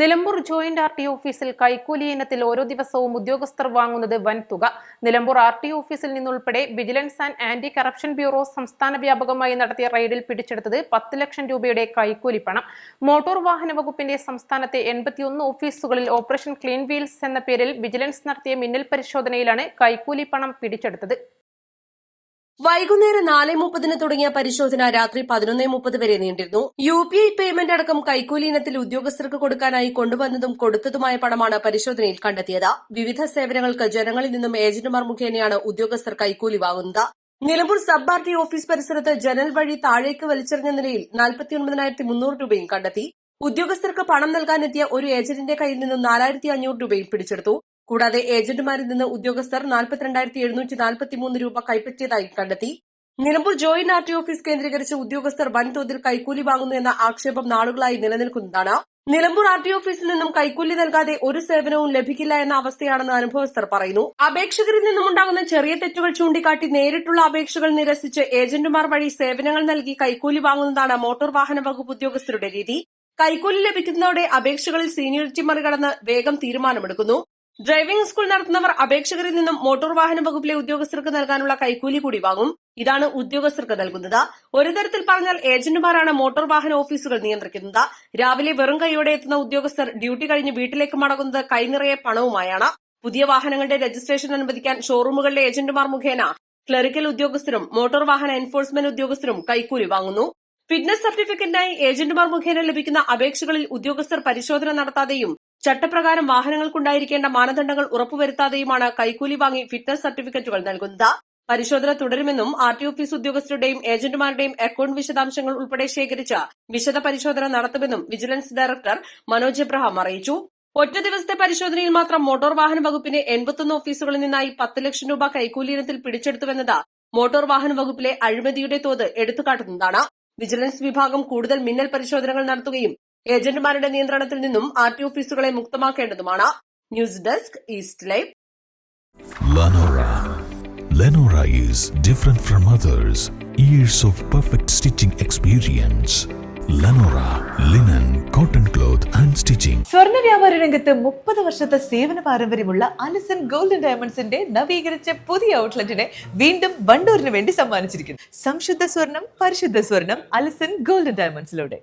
Nilambur joint R T ഓഫീസിൽ കൈക്കൂലി ഇനത്തിൽ ഓരോ ദിവസവും ഉദ്യോഗസ്ഥർ വാങ്ങുന്നത് വൻ തുക. നിലമ്പൂർ ആർ ടി ഓഫീസിൽ നിന്നുൾപ്പെടെ Vigilance and Anti Corruption Bureau സംസ്ഥാന വ്യാപകമായി നടത്തിയ റെയ്ഡിൽ പിടിച്ചെടുത്തത് പത്ത് ലക്ഷം രൂപയുടെ കൈക്കൂലി പണം. മോട്ടോർ വാഹന വകുപ്പിന്റെ സംസ്ഥാനത്തെ എൺപത്തിയൊന്ന് ഓഫീസുകളിൽ ഓപ്പറേഷൻ ക്ലീൻ വീൽസ് എന്ന പേരിൽ വിജിലൻസ് നടത്തിയ മിന്നൽ പരിശോധനയിലാണ് കൈക്കൂലി പണം പിടിച്ചെടുത്തത്. വൈകുന്നേരം നാല് മുപ്പതിന് തുടങ്ങിയ പരിശോധന രാത്രി പതിനൊന്നേ മുപ്പത് വരെ നീണ്ടിരുന്നു. യു പി ഐ പേയ്മെന്റ് അടക്കം കൈക്കൂലി ഇനത്തിൽ ഉദ്യോഗസ്ഥർക്ക് കൊടുക്കാനായി കൊണ്ടുവന്നതും കൊടുത്തതുമായ പണമാണ് പരിശോധനയിൽ കണ്ടെത്തിയത്. വിവിധ സേവനങ്ങൾക്ക് ജനങ്ങളിൽ നിന്നും ഏജന്റുമാർ മുഖേനയാണ് ഉദ്യോഗസ്ഥർ കൈക്കൂലി വാങ്ങുന്നത്. Nilambur sub R T office പരിസരത്ത് ജനൽ വഴി താഴേക്ക് വലിച്ചെറിഞ്ഞ നിലയിൽ നാൽപ്പത്തിയൊൻപതിനായിരത്തി മുന്നൂറ് രൂപയും കണ്ടെത്തി. ഉദ്യോഗസ്ഥർക്ക് പണം നൽകാനെത്തിയ ഒരു ഏജന്റിന്റെ കയ്യിൽ നിന്നും നാലായിരത്തി അഞ്ഞൂറ് രൂപയും പിടിച്ചെടുത്തു. കൂടാതെ ഏജന്റുമാരിൽ നിന്ന് ഉദ്യോഗസ്ഥർ നാൽപ്പത്തിരണ്ടായിരത്തി എഴുന്നൂറ്റി നാൽപ്പത്തിമൂന്ന് രൂപ കൈപ്പറ്റിയതായി കണ്ടെത്തി. Nilambur joint R T office കേന്ദ്രീകരിച്ച് ഉദ്യോഗസ്ഥർ വൻതോതിൽ കൈക്കൂലി വാങ്ങുന്നു എന്ന ആക്ഷേപം നാളുകളായി നിലനിൽക്കുന്നതാണ്. നിലമ്പൂർ ആർ ടി ഓഫീസിൽ നിന്നും കൈക്കൂലി നൽകാതെ ഒരു സേവനവും ലഭിക്കില്ല എന്ന അവസ്ഥയാണെന്ന് അനുഭവസ്ഥർ പറയുന്നു. അപേക്ഷകരിൽ നിന്നുമുണ്ടാകുന്ന ചെറിയ തെറ്റുകൾ ചൂണ്ടിക്കാട്ടി നേരിട്ടുള്ള അപേക്ഷകൾ നിരസിച്ച് ഏജന്റുമാർ വഴി സേവനങ്ങൾ നൽകി കൈക്കൂലി വാങ്ങുന്നതാണ് മോട്ടോർ വാഹന വകുപ്പ് ഉദ്യോഗസ്ഥരുടെ രീതി. കൈക്കൂലി ലഭിക്കുന്നതോടെ അപേക്ഷകളിൽ സീനിയോറിറ്റി മറികടന്ന് വേഗം തീരുമാനമെടുക്കുന്നു. ഡ്രൈവിംഗ് സ്കൂൾ നടത്തുന്നവർ അപേക്ഷകരിൽ നിന്നും മോട്ടോർ വാഹന വകുപ്പിലെ ഉദ്യോഗസ്ഥർക്ക് നൽകാനുള്ള കൈക്കൂലി കൂടി വാങ്ങും. ഇതാണ് ഉദ്യോഗസ്ഥർക്ക് നൽകുന്നത്. ഒരു തരത്തിൽ പറഞ്ഞാൽ ഏജന്റുമാരാണ് മോട്ടോർ വാഹന ഓഫീസുകൾ നിയന്ത്രിക്കുന്നത്. രാവിലെ വെറും കൈയോടെ എത്തുന്ന ഉദ്യോഗസ്ഥർ ഡ്യൂട്ടി കഴിഞ്ഞ് വീട്ടിലേക്ക് മടങ്ങുന്നത് കൈനിറയെ പണവുമായാണ്. പുതിയ വാഹനങ്ങളുടെ രജിസ്ട്രേഷൻ അനുവദിക്കാൻ ഷോറൂമുകളിലെ ഏജന്റുമാർ മുഖേന ക്ലറിക്കൽ ഉദ്യോഗസ്ഥരും മോട്ടോർ വാഹന എൻഫോഴ്സ്മെന്റ് ഉദ്യോഗസ്ഥരും കൈക്കൂലി വാങ്ങുന്നു. ഫിറ്റ്നസ് സർട്ടിഫിക്കറ്റിനായി ഏജന്റുമാർ മുഖേന ലഭിക്കുന്ന അപേക്ഷകളിൽ ഉദ്യോഗസ്ഥർ പരിശോധന നടത്താതെയും ചട്ടപ്രകാരം വാഹനങ്ങൾക്കുണ്ടായിരിക്കേണ്ട മാനദണ്ഡങ്ങൾ ഉറപ്പുവരുത്താതെയുമാണ് കൈക്കൂലി വാങ്ങി ഫിറ്റ്നസ് സർട്ടിഫിക്കറ്റുകൾ നൽകുന്നത്. പരിശോധന തുടരുമെന്നും ആർ ടി ഓഫീസ് ഉദ്യോഗസ്ഥരുടെയും ഏജന്റുമാരുടെയും അക്കൌണ്ട് വിശദാംശങ്ങൾ ഉൾപ്പെടെ ശേഖരിച്ച് വിശദ പരിശോധന നടത്തുമെന്നും വിജിലൻസ് ഡയറക്ടർ മനോജ് എബ്രഹാം അറിയിച്ചു. ഒറ്റ ദിവസത്തെ പരിശോധനയിൽ മാത്രം മോട്ടോർ വാഹന വകുപ്പിന് എൺപത്തൊന്ന് ഓഫീസുകളിൽ നിന്നായി പത്ത് ലക്ഷം രൂപ കൈക്കൂലി ഇനത്തിൽ പിടിച്ചെടുത്തുവെന്നത് മോട്ടോർ വാഹന വകുപ്പിലെ അഴിമതിയുടെ തോത് എടുത്തുകാട്ടുന്നതാണ്. വിജിലൻസ് വിഭാഗം കൂടുതൽ മിന്നൽ പരിശോധനകൾ നടത്തുകയും ഏജന്റുമാരുടെ നിയന്ത്രണത്തിൽ നിന്നും ആർ ടി ഓഫീസുകളെ മുക്തമാക്കേണ്ടതുമാണ് news desk East Live Lenora. Lenora is different from others. Years of perfect stitching experience. Lenora linen, cotton cloth and stitching. സ്വർണ വ്യാപാര രംഗത്ത് മുപ്പത് വർഷത്തെ സേവന പാരമ്പര്യമുള്ള അലിസൺ ഗോൾഡൻ ഡയമണ്ട്സിന്റെ നവീകരിച്ച പുതിയ ഔട്ട്ലെറ്റിനെ വീണ്ടും വണ്ടൂരിന് വേണ്ടി സമ്മാനിച്ചിരിക്കുന്നു സംശുദ്ധ സ്വർണം പരിശുദ്ധ സ്വർണം അലിസൺ ഗോൾഡൻ ഡയമണ്ട്സിലൂടെ